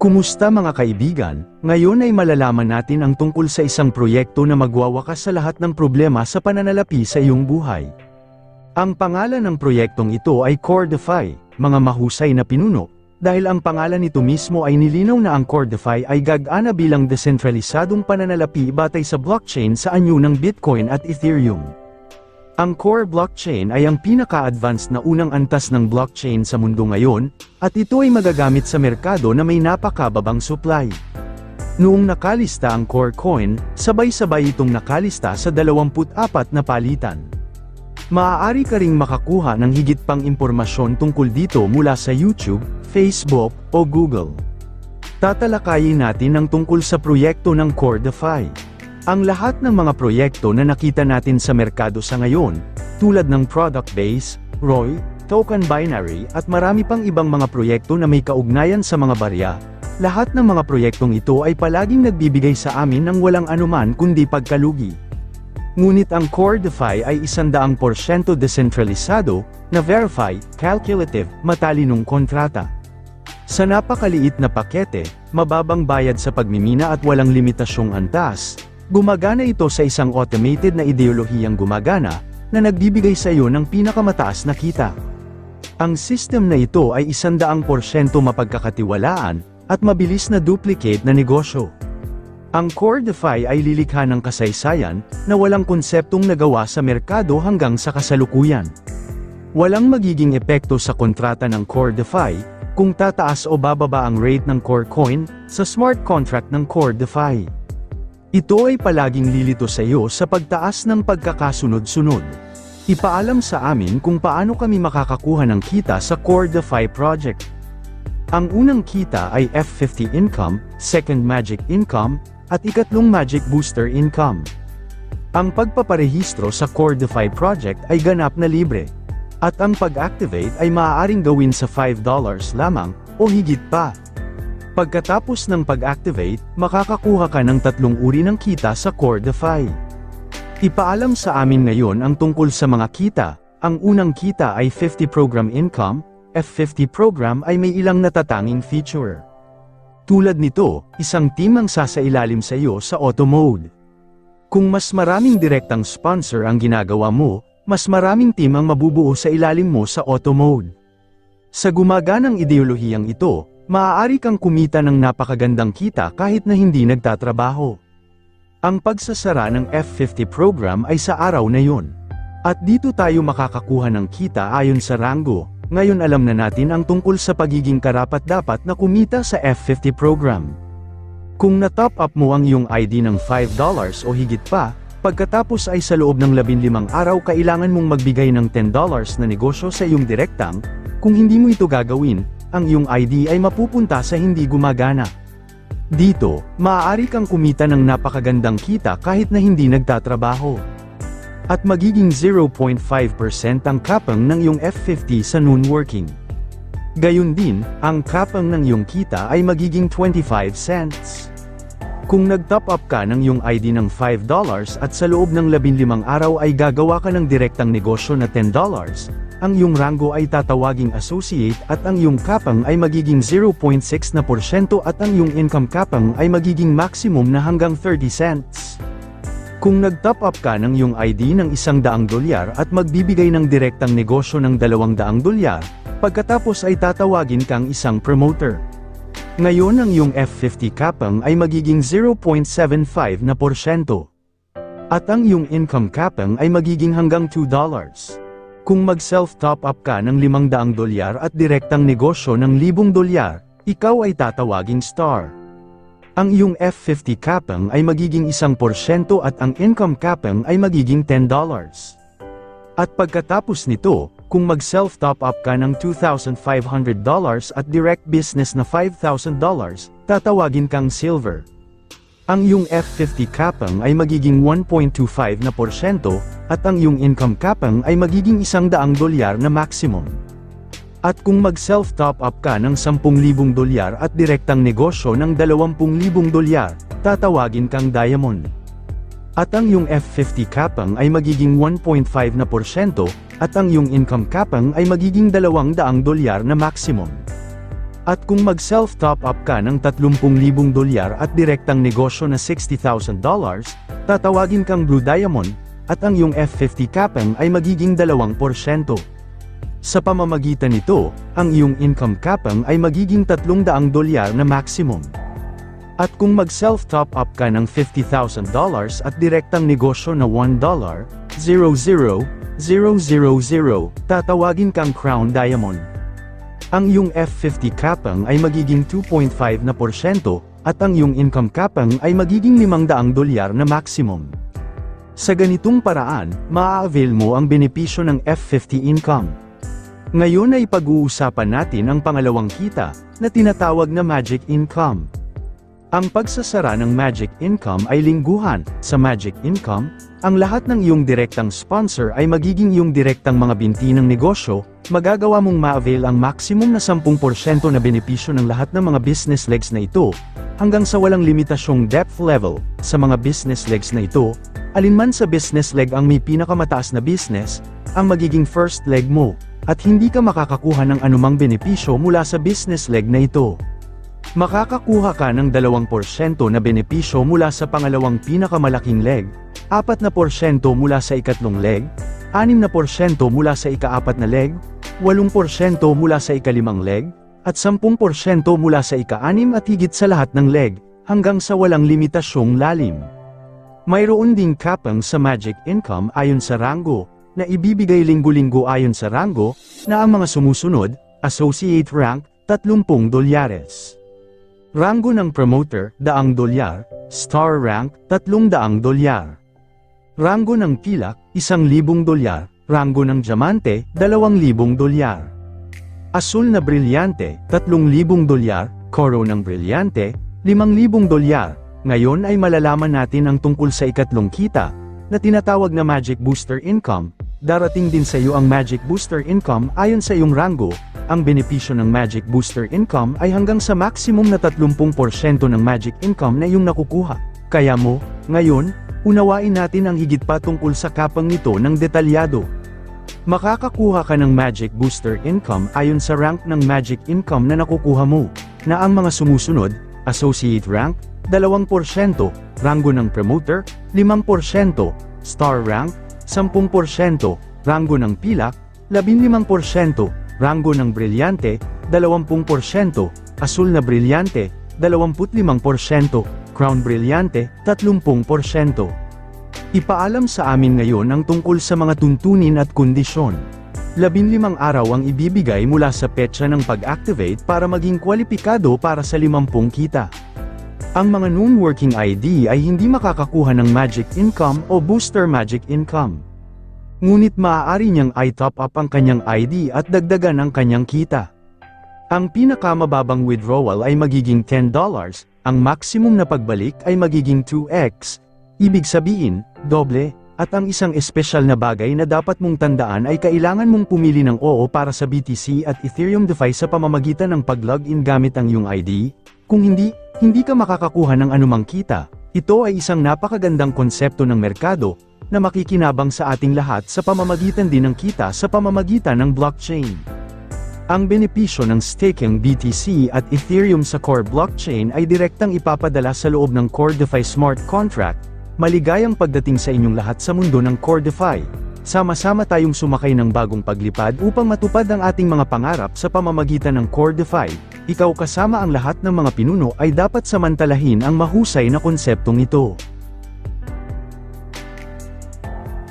Kumusta mga kaibigan? Ngayon ay malalaman natin ang tungkol sa isang proyekto na magwawakas sa lahat ng problema sa pananalapi sa iyong buhay. Ang pangalan ng proyektong ito ay Cordify, mga mahusay na pinuno, dahil ang pangalan nito mismo ay nilinaw na ang Cordify ay gagana bilang desentralisadong pananalapi batay sa blockchain sa anyo ng Bitcoin at Ethereum. Ang core blockchain ay ang pinaka-advanced na unang antas ng blockchain sa mundo ngayon, at ito ay magagamit sa merkado na may napakababang supply. Noong nakalista ang core coin, sabay-sabay itong nakalista sa 24 na palitan. Maaari ka ring makakuha ng higit pang impormasyon tungkol dito mula sa YouTube, Facebook, o Google. Tatalakayin natin ang tungkol sa proyekto ng Cordify. Ang lahat ng mga proyekto na nakita natin sa merkado sa ngayon, tulad ng product base, ROI, token binary at marami pang ibang mga proyekto na may kaugnayan sa mga barya, lahat ng mga proyektong ito ay palaging nagbibigay sa amin ng walang anuman kundi pagkalugi. Ngunit ang Core DeFi ay isandaang porsyento desentralisado, na verify, calculative, matalinong kontrata. Sa napakaliit na pakete, mababang bayad sa pagmimina at walang limitasyong antas, gumagana ito sa isang automated na ideolohiyang gumagana, na nagbibigay sa iyo ng pinakamataas na kita. Ang system na ito ay isandaang porsyento mapagkakatiwalaan, at mabilis na duplicate na negosyo. Ang Core DeFi ay lilikha ng kasaysayan, na walang konseptong nagawa sa merkado hanggang sa kasalukuyan. Walang magiging epekto sa kontrata ng Core DeFi, kung tataas o bababa ang rate ng Core Coin, sa smart contract ng Core DeFi. Ito ay palaging lilito sa iyo sa pagtaas ng pagkakasunod-sunod. Ipaalam sa amin kung paano kami makakakuha ng kita sa Core DeFi project. Ang unang kita ay F50 income, second magic income, at ikatlong magic booster income. Ang pagpaparehistro sa Core DeFi project ay ganap na libre. At ang pag-activate ay maaaring gawin sa $5 lamang, o higit pa. Pagkatapos ng pag-activate, makakakuha ka ng tatlong uri ng kita sa Core DeFi. Ipaalam sa amin ngayon ang tungkol sa mga kita. Ang unang kita ay 50 program income, F50 program ay may ilang natatanging feature. Tulad nito, isang team ang sasailalim sa iyo sa auto mode. Kung mas maraming direktang sponsor ang ginagawa mo, mas maraming team ang mabubuo sa ilalim mo sa auto mode. Sa gumaganang ideolohiyang ito, maaari kang kumita ng napakagandang kita kahit na hindi nagtatrabaho. Ang pagsasara ng F50 program ay sa araw na yon. At dito tayo makakakuha ng kita ayon sa rango, ngayon alam na natin ang tungkol sa pagiging karapat-dapat na kumita sa F50 program. Kung na-top up mo ang iyong ID ng $5 o higit pa, pagkatapos ay sa loob ng 15 araw kailangan mong magbigay ng $10 na negosyo sa iyong direktang, kung hindi mo ito gagawin, ang iyong ID ay mapupunta sa hindi gumagana. Dito, maaari kang kumita ng napakagandang kita kahit na hindi nagtatrabaho. At magiging 0.5% ang kapang ng iyong F50 sa noon working. Gayun din, ang kapang ng iyong kita ay magiging 25 cents. Kung nag-top up ka ng iyong ID ng $5 at sa loob ng 15 araw ay gagawa ka ng direktang negosyo na $10, ang iyong rango ay tatawaging associate at ang iyong kapang ay magiging 0.6 na porsyento at ang iyong income kapang ay magiging maximum na hanggang 30 cents. Kung nag-top up ka ng iyong ID ng isang daang dolyar at magbibigay ng direktang negosyo ng dalawang daang dolyar, pagkatapos ay tatawagin kang isang promoter. Ngayon ang iyong F50 kapang ay magiging 0.75 na porsyento. At ang iyong income kapang ay magiging hanggang $2. Kung mag-self-top up ka ng 500 dolyar at direktang negosyo ng 1,000 dolyar, ikaw ay tatawaging star. Ang iyong F50 kapang ay magiging isang porsyento at ang income kapang ay magiging $10. At pagkatapos nito, kung mag-self-top up ka ng $2,500 at direct business na $5,000, tatawagin kang silver. Ang iyong F50 kapang ay magiging 1.25 na porsyento, at ang iyong income kapang ay magiging isang daang dolyar na maximum. At kung mag-self-top up ka ng 10,000 dolyar at direktang negosyo ng 20,000 dolyar, tatawagin kang diamond. At ang iyong F50 kapang ay magiging 1.5 na porsyento, at ang iyong income kapang ay magiging 200 dolyar na maximum. At kung mag-self-top up ka ng 30,000 dolyar at direktang negosyo na $60,000, tatawagin kang Blue Diamond, at ang iyong F50 capang ay magiging 2%. Sa pamamagitan nito, ang iyong income capang ay magiging 300 dolyar na maximum. At kung mag-self-top up ka ng $50,000 at direktang negosyo na $1, 00, 000, tatawagin kang Crown Diamond. Ang iyong F50 capang ay magiging 2.5 na porsyento, at ang iyong income capang ay magiging 500 dolyar na maximum. Sa ganitong paraan, maa-avail mo ang benepisyo ng F50 income. Ngayon ay pag-uusapan natin ang pangalawang kita, na tinatawag na Magic Income. Ang pagsasara ng Magic Income ay lingguhan. Sa Magic Income, ang lahat ng iyong direktang sponsor ay magiging iyong direktang mga binti ng negosyo, magagawa mong ma-avail ang maximum na 10% na benepisyo ng lahat ng mga business legs na ito, hanggang sa walang limitasyong depth level, sa mga business legs na ito, alinman sa business leg ang may pinakamataas na business, ang magiging first leg mo, at hindi ka makakakuha ng anumang benepisyo mula sa business leg na ito. Makakakuha ka ng 2% na benepisyo mula sa pangalawang pinakamalaking leg, 4% mula sa ikatlong leg, 6% mula sa ikaapat na leg, 8% mula sa ikalimang leg, at 10% mula sa ika-anim at higit sa lahat ng leg, hanggang sa walang limitasyong lalim. Mayroon ding kapang sa Magic Income ayon sa rango, na ibibigay linggo-linggo ayon sa rango, na ang mga sumusunod, Associate Rank, 30 dolyares. Rango ng Promoter, daang dolyar, Star Rank, 300 dolyar. Rango ng Pilak, 1,000 dolyar, Rango ng Diamante, 2,000 dolyar. Asul na Brilyante, 3,000 dolyar, Koro ng Brilyante, 5,000 dolyar. Ngayon ay malalaman natin ang tungkol sa ikatlong kita, na tinatawag na Magic Booster Income. Darating din sa iyo ang Magic Booster Income ayon sa iyong rango, ang benepisyo ng Magic Booster Income ay hanggang sa maximum na 30% ng Magic Income na iyong nakukuha. Kaya mo, ngayon, unawain natin ang higit pa tungkol sa kapang nito ng detalyado. Makakakuha ka ng Magic Booster Income ayon sa rank ng Magic Income na nakukuha mo, na ang mga sumusunod, Associate Rank, 2%, Rango ng Promoter, 5%, Star Rank, 10%, Rango ng Pilak, 15%, Rango ng Brilyante, 20%, Asul na Brilyante, 25%, Crown Brilyante, 30%. Ipaalam sa amin ngayon ang tungkol sa mga tuntunin at kondisyon. Labinlimang araw ang ibibigay mula sa petsa ng pag-activate para maging kwalipikado para sa 50 kita. Ang mga non-working ID ay hindi makakakuha ng Magic Income o Booster Magic Income. Ngunit maaari niyang i-top up ang kanyang ID at dagdagan ang kanyang kita. Ang pinakamababang withdrawal ay magiging $10, ang maximum na pagbalik ay magiging 2x, ibig sabihin, doble, at ang isang espesyal na bagay na dapat mong tandaan ay kailangan mong pumili ng oo para sa BTC at Ethereum DeFi sa pamamagitan ng pag-login gamit ang iyong ID, kung hindi, hindi ka makakakuha ng anumang kita. Ito ay isang napakagandang konsepto ng merkado, na makikinabang sa ating lahat sa pamamagitan din ng kita sa pamamagitan ng blockchain. Ang benepisyo ng staking BTC at Ethereum sa core blockchain ay direktang ipapadala sa loob ng Core DeFi Smart Contract. Maligayang pagdating sa inyong lahat sa mundo ng Core DeFi. Sama-sama tayong sumakay ng bagong paglipad upang matupad ang ating mga pangarap sa pamamagitan ng Core DeFi. Ikaw kasama ang lahat ng mga pinuno ay dapat samantalahin ang mahusay na konseptong ito.